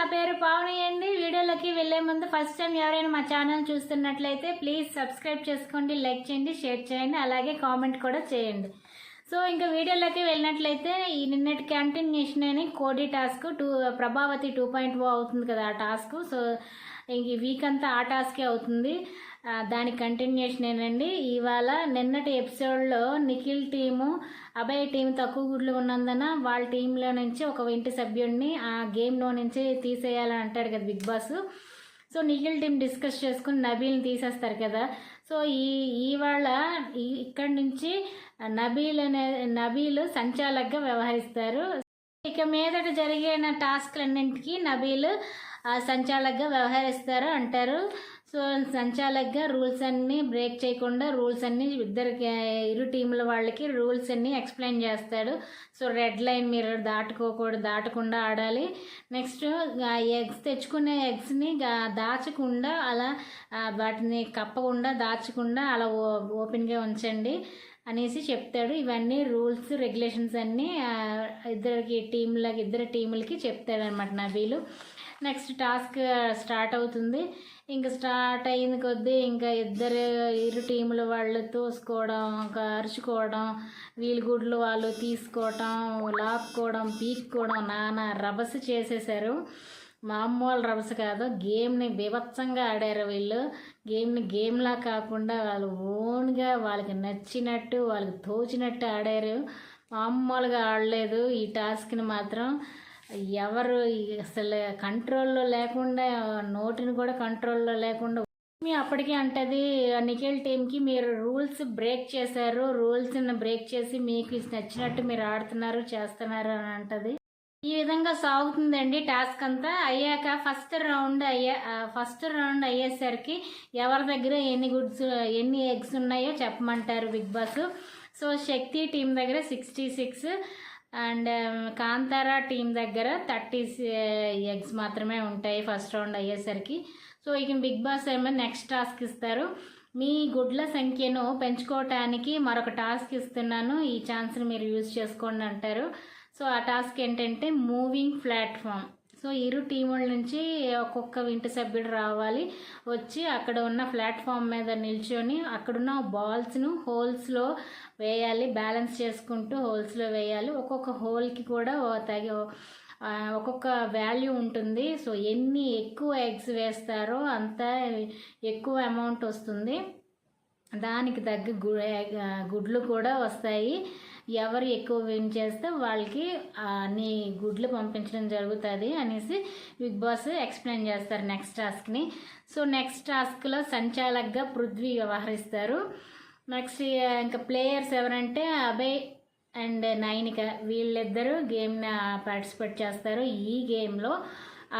నా పేరు పావని అండి. వీడియోలోకి వెళ్ళే ముందు ఫస్ట్ టైం ఎవరైనా మా ఛానల్ చూస్తున్నట్లయితే ప్లీజ్ సబ్స్క్రైబ్ చేసుకోండి లైక్ చేయండి షేర్ చేయండి అలాగే కామెంట్ కూడా చేయండి. సో ఇంకా వీడియోలోకి వెళ్ళినట్లయితే ఈ నిన్నటి కంటిన్యూషన్ అని కోడి task two Prabhavathi two point O అవుతుంది కదా ఆ టాస్క్. సో ఇంక ఈ వీక్ అంతా ఆ టాస్కే అవుతుంది. దాని కంటిన్యూషన్ ఏనండి. ఇవాళ నిన్నటి ఎపిసోడ్లో నిఖిల్ టీము అభయ్ టీం తక్కువ గుడ్లు ఉన్నందున వాళ్ళ టీంలో నుంచి ఒక ఇంటి సభ్యుడిని ఆ గేమ్లో నుంచి తీసేయాలని అంటాడు కదా Bigg Boss. So Nikhil team discuss చేసుకుని నబీల్ని తీసేస్తారు కదా. సో ఈ ఇవాళ ఈ ఇక్కడి నుంచి నబీల్ అనే నబీలు సంచాలకుగా వ్యవహరిస్తారు. ఇక మీదట జరిగిన టాస్క్లన్నింటికి నబీలు ఆ, సంచాలకుగా వ్యవహరిస్తారు అంటారు. సో సంచాలక్గా రూల్స్ అన్నీ బ్రేక్ చేయకుండా రూల్స్ అన్నీ ఇద్దరికి ఇరు టీంల వాళ్ళకి రూల్స్ అన్నీ ఎక్స్ప్లెయిన్ చేస్తాడు. సో రెడ్ లైన్ మీరు దాటుకోకూడదు దాటకుండా ఆడాలి. నెక్స్ట్ ఎగ్స్ తెచ్చుకునే ఎగ్స్ని దాచకుండా అలా వాటిని కప్పకుండా దాచకుండా అలా ఓ- ఓపెన్గా ఉంచండి. అనేసి చెప్తాడు. ఇవన్నీ రూల్స్ రెగ్యులేషన్స్ అన్నీ ఇద్దరికి టీంలకి ఇద్దరు టీములకి చెప్తాడు అనమాట నబీలు నెక్స్ట్ టాస్క్ స్టార్ట్ అవుతుంది. ఇంకా స్టార్ట్ అయిన కొద్దీ ఇంకా ఇద్దరు ఇరు టీముల వాళ్ళు తోసుకోవడం ఇంకా అరుచుకోవడం వీళ్ళ గుడ్లు వాళ్ళు తీసుకోవడం లాక్కోవడం పీక్కోవడం నానా రభస చేసేసారు మామూలు రభస కాదు. గేమ్ని బీభత్సంగా ఆడారు వీళ్ళు. గేమ్ని గేమ్లా కాకుండా వాళ్ళు ఓన్గా వాళ్ళకి నచ్చినట్టు వాళ్ళకి తోచినట్టు ఆడారు. మామూలుగా ఆడలేదు. ఈ టాస్క్ని మాత్రం ఎవరు అసలు కంట్రోల్లో లేకుండా నోటిని కూడా కంట్రోల్లో లేకుండా మీ అప్పటికే అంటది నిఖిల్ టీంకి మీరు రూల్స్ బ్రేక్ చేశారు. రూల్స్ని బ్రేక్ చేసి మీకు నచ్చినట్టు మీరు ఆడుతున్నారు చేస్తున్నారు అని అంటది. ఈ విధంగా సాగుతుందండి టాస్క్ అంతా. అయ్యాక ఫస్ట్ రౌండ్ అయ్యా ఫస్ట్ రౌండ్ అయ్యేసరికి ఎవరి దగ్గర ఎన్ని గుడ్స్ ఎన్ని ఎగ్స్ ఉన్నాయో చెప్పమంటారు Bigg Boss. So Shakti team దగ్గర sixty six and Kantara team దగ్గర థర్టీ ఎగ్స్ మాత్రమే ఉంటాయి ఫస్ట్ రౌండ్ అయ్యేసరికి. సో ఇక బిగ్ బాస్ ఏమో నెక్స్ట్ టాస్క్ ఇస్తారు. మీ గుడ్ల సంఖ్యను పెంచుకోవటానికి మరొక టాస్క్ ఇస్తున్నాను. ఈ ఛాన్స్ని మీరు యూజ్ చేసుకోండి అంటారు. సో ఆ టాస్క్ ఏంటంటే మూవింగ్ ప్లాట్ఫామ్. సో ఇరు టీముల నుంచి ఒక్కొక్క ఇంటి సభ్యుడు రావాలి. వచ్చి అక్కడ ఉన్న ప్లాట్ఫామ్ మీద నిల్చొని అక్కడున్న బాల్స్ను హోల్స్లో వేయాలి. బ్యాలెన్స్ చేసుకుంటూ హోల్స్లో వేయాలి. ఒక్కొక్క హోల్కి కూడా ఓ తగి ఒక్కొక్క వాల్యూ ఉంటుంది. సో ఎన్ని ఎక్కువ ఎగ్స్ వేస్తారో అంత ఎక్కువ అమౌంట్ వస్తుంది. దానికి తగ్గ గు గుడ్లు కూడా వస్తాయి. ఎవరు ఎక్కువ విన్ చేస్తే వాళ్ళకి అన్ని గుడ్లు పంపించడం జరుగుతుంది అనేసి బిగ్ బాస్ ఎక్స్ప్లెయిన్ చేస్తారు నెక్స్ట్ టాస్క్ని. సో నెక్స్ట్ టాస్క్లో సంచాలకగా పృథ్వీ వ్యవహరిస్తారు. నెక్స్ట్ ఇంకా ప్లేయర్స్ ఎవరంటే అభయ్ అండ్ నైనిక వీళ్ళిద్దరూ గేమ్ని పార్టిసిపేట్ చేస్తారు. ఈ గేమ్లో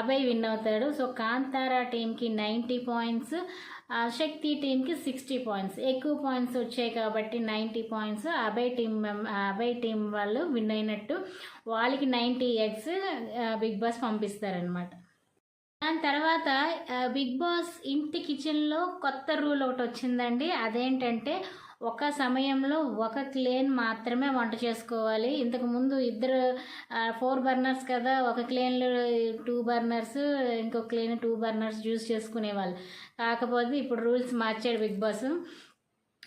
అభయ్ విన్ అవుతాడు. సో కాంతారా టీంకి నైంటీ పాయింట్స్ శక్తి టీంకి సిక్స్టీ పాయింట్స్. ఎక్కువ పాయింట్స్ వచ్చాయి కాబట్టి ninety points Abhay team Abhay team వాళ్ళు విన్ అయినట్టు వాళ్ళకి నైంటీ ఎగ్స్ బిగ్ బాస్ పంపిస్తారనమాట దాని తర్వాత బిగ్ బాస్ ఇంటి కిచెన్లో కొత్త రూల్ ఒకటి వచ్చిందండి. అదేంటంటే ఒక సమయంలో ఒక క్లేన్ మాత్రమే వంట చేసుకోవాలి. ఇంతకుముందు ఇద్దరు ఫోర్ బర్నర్స్ కదా ఒక క్లేన్లో టూ బర్నర్స్ ఇంకో క్లేన్ టూ బర్నర్స్ యూస్ చేసుకునేవాళ్ళు. కాకపోతే ఇప్పుడు రూల్స్ మార్చాడు బిగ్ బాస్.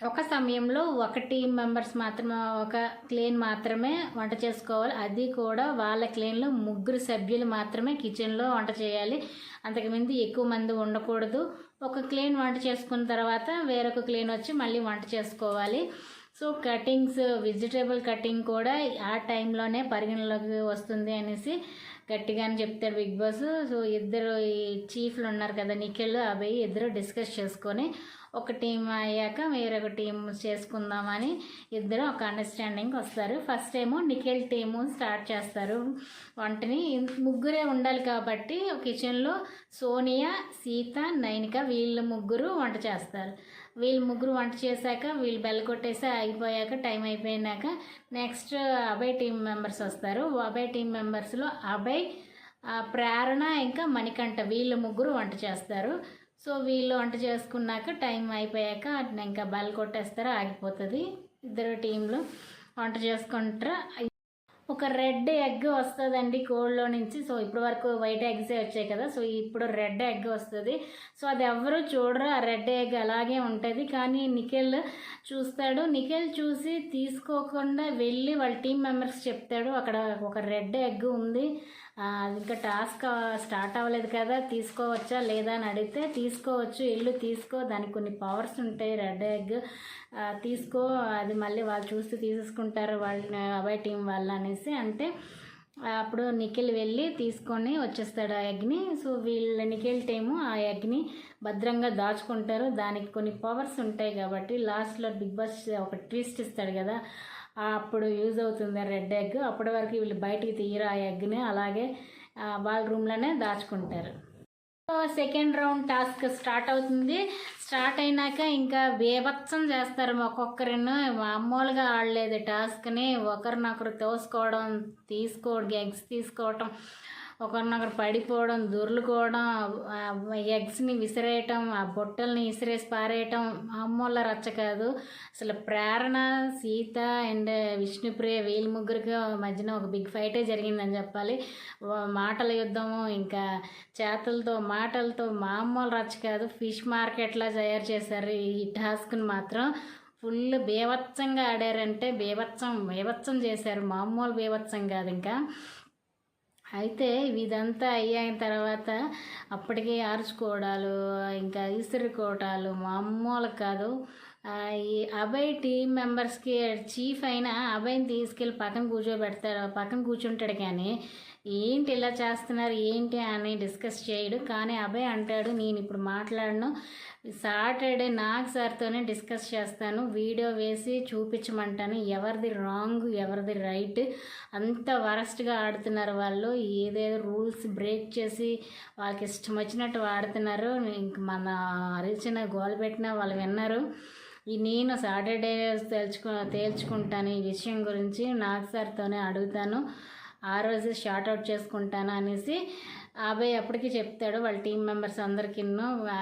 ఒక సమయంలో ఒక టీం మెంబర్స్ మాత్రమే ఒక క్లీన్ మాత్రమే వంట చేసుకోవాలి. అది కూడా వాళ్ళ క్లీన్లో ముగ్గురు సభ్యులు మాత్రమే కిచెన్లో వంట చేయాలి. అంతకుముందు ఎక్కువ మంది ఉండకూడదు. ఒక క్లీన్ వంట చేసుకున్న తర్వాత వేరొక క్లీన్ వచ్చి మళ్ళీ వంట చేసుకోవాలి. సో కటింగ్స్ వెజిటేబుల్ కటింగ్ కూడా ఆ టైంలోనే పరిగణలోకి వస్తుంది అనేసి గట్టిగానే చెప్తాడు బిగ్ బాస్. సో ఇద్దరు ఈ చీఫ్లు ఉన్నారు కదా నిఖిల్ అభయ్ ఇద్దరు డిస్కస్ చేసుకొని ఒక టీం అయ్యాక వేరొక టీం చేసుకుందామని ఇద్దరు ఒక అండర్స్టాండింగ్ వస్తారు. ఫస్ట్ ఏమో నిఖిల్ టీము స్టార్ట్ చేస్తారు. వంటని ముగ్గురే ఉండాలి కాబట్టి కిచెన్లో సోనియా సీత నైనిక వీళ్ళు ముగ్గురు వంట చేస్తారు. వీళ్ళు ముగ్గురు వంట చేశాక వీళ్ళు బెల్ కొట్టేసి అయిపోయాక టైం అయిపోయినాక నెక్స్ట్ అభయ్ టీం మెంబర్స్ వస్తారు. అభయ్ టీం మెంబర్స్లో అభయ్ ఆ, ప్రేరణ ఇంకా మణికంఠ వీళ్ళు ముగ్గురు వంట చేస్తారు. సో వీళ్ళు వంట చేసుకున్నాక టైం అయిపోయాక ఇంకా బెల్ కొట్టేస్తారు ఆగిపోతుంది. ఇద్దరు టీంలు వంట చేసుకుంటారు. ఒక రెడ్ ఎగ్ వస్తుందండి కోల్డ్లో నుంచి. సో ఇప్పటి వరకు వైట్ ఎగ్సే వచ్చాయి కదా. సో ఇప్పుడు రెడ్ ఎగ్ వస్తుంది. సో అది ఎవరు చూడరు. ఆ రెడ్ ఎగ్ అలాగే ఉంటుంది. కానీ నిఖిల్ చూస్తాడు. నిఖిల్ చూసి తీసుకోకుండా వెళ్ళి వాళ్ళ టీం మెంబర్స్ చెప్తాడు. అక్కడ ఒక రెడ్ ఎగ్ ఉంది. ఇంకా టాస్క్ స్టార్ట్ అవ్వలేదు కదా తీసుకోవచ్చా లేదా అని అడిగితే తీసుకోవచ్చు ఇల్లు తీసుకో దానికి కొన్ని పవర్స్ ఉంటాయి రెడ్ ఎగ్ తీసుకో అది మళ్ళీ వాళ్ళు చూసి తీసేసుకుంటారు వాళ్ళని అబ్బాయి టీం వాళ్ళు అనేసి. అంటే అప్పుడు నిఖిల్ వెళ్ళి తీసుకొని వచ్చేస్తాడు ఆ ఎగ్ని సో వీళ్ళ నిఖిల్ టీము ఆ ఎగ్ని భద్రంగా దాచుకుంటారు. దానికి కొన్ని పవర్స్ ఉంటాయి కాబట్టి లాస్ట్లో బిగ్ బాస్ ఒక ట్విస్ట్ ఇస్తాడు కదా అప్పుడు యూజ్ అవుతుంది రెడ్ ఎగ్. అప్పటి వరకు వీళ్ళు బయటికి తీయరు ఆ ఎగ్ని. అలాగే వాళ్ళ రూమ్లోనే దాచుకుంటారు. సెకండ్ రౌండ్ టాస్క్ స్టార్ట్ అవుతుంది. స్టార్ట్ అయినాక ఇంకా బేభత్సం చేస్తారు ఒక్కొక్కరిని. మామూలుగా ఆడలేదు టాస్క్ని. ఒకరినొకరు తోసుకోవడం తీసుకోవడం ఎగ్స్ తీసుకోవడం ఒకరినొకరు పడిపోవడం దొర్లుకోవడం ఎగ్స్ని విసిరేయటం ఆ బొట్టల్ని విసిరేసి పారేయటం మామూలు రచ్చ కాదు. అసలు ప్రేరణ సీత అండ్ విష్ణుప్రియ వీళ్ళ ముగ్గురికి మధ్యన ఒక బిగ్ ఫైటే జరిగిందని చెప్పాలి. మాటల యుద్ధము ఇంకా చేతులతో మాటలతో మామూలు రచ్చ కాదు. ఫిష్ మార్కెట్లా తయారు చేశారు ఈ టాస్క్ని మాత్రం. ఫుల్ బీభత్సంగా ఆడారంటే బీభత్సం బీభత్సం చేశారు. మామూలు బీభత్సం కాదు ఇంకా. అయితే ఇదంతా అయ్యాయిన తర్వాత అప్పటికే ఆర్చుకోవడాలు ఇంకా ఇసురుకోవటాలు మామూలు కాదు. ఈ అభయ్ టీం మెంబర్స్కి చీఫ్ అయిన అభయ్ని తీసుకెళ్ళి పక్కన కూర్చోబెడతారు. పక్కన కూర్చుంటాడు కానీ ఏంటి ఇలా చేస్తున్నారు ఏంటి అని డిస్కస్ చేయడు. కానీ అభయ్ అంటాడు నేను ఇప్పుడు మాట్లాడను. సాటర్డే నాగ్ సార్తోనే డిస్కస్ చేస్తాను. వీడియో వేసి చూపించమంటాను. ఎవరిది రాంగ్ ఎవరిది రైట్ అంత వరస్ట్గా ఆడుతున్నారు వాళ్ళు. ఏదేదో రూల్స్ బ్రేక్ చేసి వాళ్ళకి ఇష్టం వచ్చినట్టు ఆడుతున్నారు. ఇంక మన అరిచిన గోల్ పెట్టినా వాళ్ళు విన్నారు. ఈ నేను సాటర్డే తేల్చుకు తేల్చుకుంటాను ఈ విషయం గురించి. నాగ్ సార్తోనే అడుగుతాను. ఆ రోజు షార్ట్ అవుట్ చేసుకుంటాను అనేసి అబ్బాయి అప్పటికి చెప్తాడు. వాళ్ళ టీం మెంబర్స్ అందరికీ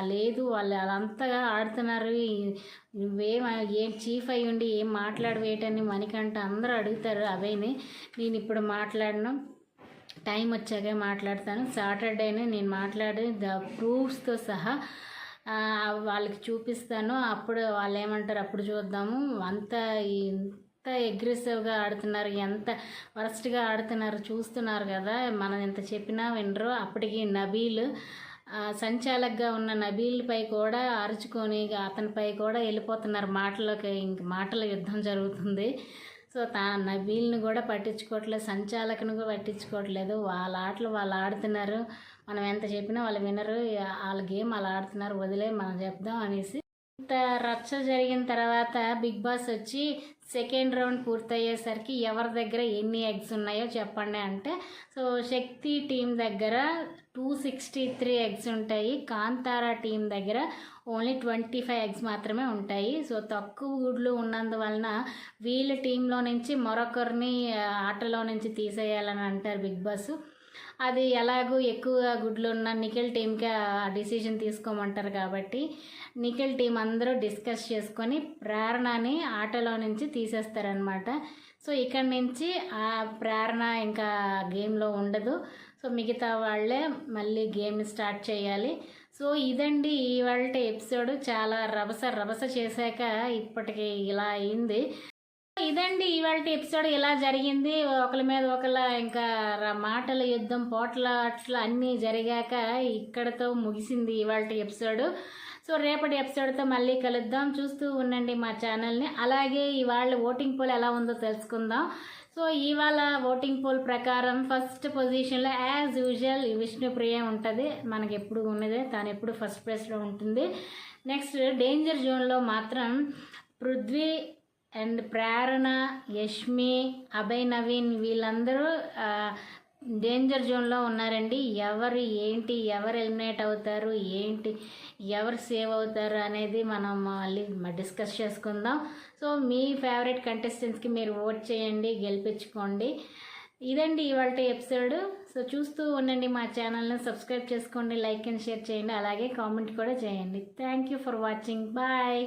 లేదు వాళ్ళు అంతగా ఆడుతున్నారు. ఈ- నువ్వేం ఏం చీఫ్ అయ్యి ఉండి ఏం మాట్లాడవేటని మనకంట అందరూ అడుగుతారు అబ్బాయిని నేను ఇప్పుడు మాట్లాడను టైం వచ్చాక మాట్లాడతాను. సాటర్డేనే నేను మాట్లాడి ద ప్రూఫ్స్తో సహా వాళ్ళకి చూపిస్తాను. అప్పుడు వాళ్ళు ఏమంటారు అప్పుడు చూద్దాము. అంత అగ్రెసివ్గా ఆడుతున్నారు ఎంత వరస్ట్గా ఆడుతున్నారు చూస్తున్నారు కదా. మనం ఎంత చెప్పినా వినరు. అప్పటికి నబీల్ సంచాలకగా సంచాలకుగా ఉన్న నబీల్పై కూడా అరుచుకొని అతనిపై కూడా వెళ్ళిపోతున్నారు మాటలోకి. ఇంక మాటల యుద్ధం జరుగుతుంది. సో తా నబీల్ని కూడా పట్టించుకోవట్లేదు సంచాలకుని కూడా పట్టించుకోవట్లేదు. వాళ్ళ ఆటలు వాళ్ళు ఆడుతున్నారు. మనం ఎంత చెప్పినా వాళ్ళు వినరు. వాళ్ళ గేమ్ అలా ఆడుతున్నారు. వదిలే మనం చెప్దాం అనేసి ఇంత రచ్చ జరిగిన తర్వాత బిగ్ బాస్ వచ్చి సెకండ్ రౌండ్ పూర్తయ్యేసరికి ఎవరి దగ్గర ఎన్ని ఎగ్స్ ఉన్నాయో చెప్పండి అంటే సో శక్తి టీం దగ్గర టూ సిక్స్టీ త్రీ ఎగ్స్ ఉంటాయి. కాంతారా టీం దగ్గర ఓన్లీ ట్వంటీ ఫైవ్ ఎగ్స్ మాత్రమే ఉంటాయి. సో తక్కువ గుడ్లు ఉన్నందువలన వీళ్ళ టీంలో నుంచి మరొకరిని ఆటలో నుంచి తీసేయాలని అంటారు బిగ్ బాస్. అది ఎలాగూ ఎక్కువ గుడ్లు ఉన్న నిఖిల్ టీంకి ఆ డిసిషన్ తీసుకోమంటారు కాబట్టి నిఖిల్ టీం అందరూ డిస్కస్ చేసుకొని ప్రేరణని ఆటలో నుంచి తీసేస్తారనమాట సో ఇక్కడ నుంచి ఆ ప్రేరణ ఇంకా గేమ్లో ఉండదు. సో మిగతా వాళ్ళే మళ్ళీ గేమ్ స్టార్ట్ చేయాలి. సో ఇదండి ఇవాళ ఎపిసోడ్. చాలా రభస రభస చేశాక ఇప్పటికి ఇలా అయింది. ఇదండి ఇవాళ ఎపిసోడ్ ఇలా జరిగింది. ఒకరి మీద ఒకళ్ళ ఇంకా ర- మాటల యుద్ధం పోట్ల అట్లా అన్నీ జరిగాక ఇక్కడతో ముగిసింది ఇవాళ ఎపిసోడ్ సో రేపటి ఎపిసోడ్తో మళ్ళీ కలుద్దాం. చూస్తూ ఉండండి మా ఛానల్ని అలాగే ఇవాళ ఓటింగ్ పోల్ ఎలా ఉందో తెలుసుకుందాం. సో ఇవాళ ఓటింగ్ పోల్ ప్రకారం ఫస్ట్ పొజిషన్లో యాజ్ యూజువల్ విష్ణుప్రియ ఉంటుంది. మనకి ఎప్పుడు ఉన్నదే తాను ఎప్పుడు ఫస్ట్ ప్లేస్లో ఉంటుంది. నెక్స్ట్ డేంజర్ జోన్లో మాత్రం పృథ్వీ అండ్ ప్రేరణ యష్మి అభయ్ నవీన్ వీళ్ళందరూ డేంజర్ జోన్లో ఉన్నారండి. ఎవరు ఏంటి ఎవరు ఎలిమినేట్ అవుతారు ఏంటి ఎవరు సేవ్ అవుతారు అనేది మనం మళ్ళీ డిస్కస్ చేసుకుందాం. సో మీ ఫేవరెట్ కంటెస్టెంట్స్కి మీరు ఓట్ చేయండి గెలిపించుకోండి. ఇదండి ఇవాళ ఎపిసోడ్ సో చూస్తూ ఉండండి మా ఛానల్ని సబ్స్క్రైబ్ చేసుకోండి లైక్ అండ్ షేర్ చేయండి. అలాగే కామెంట్ కూడా చేయండి. Thank you for watching bye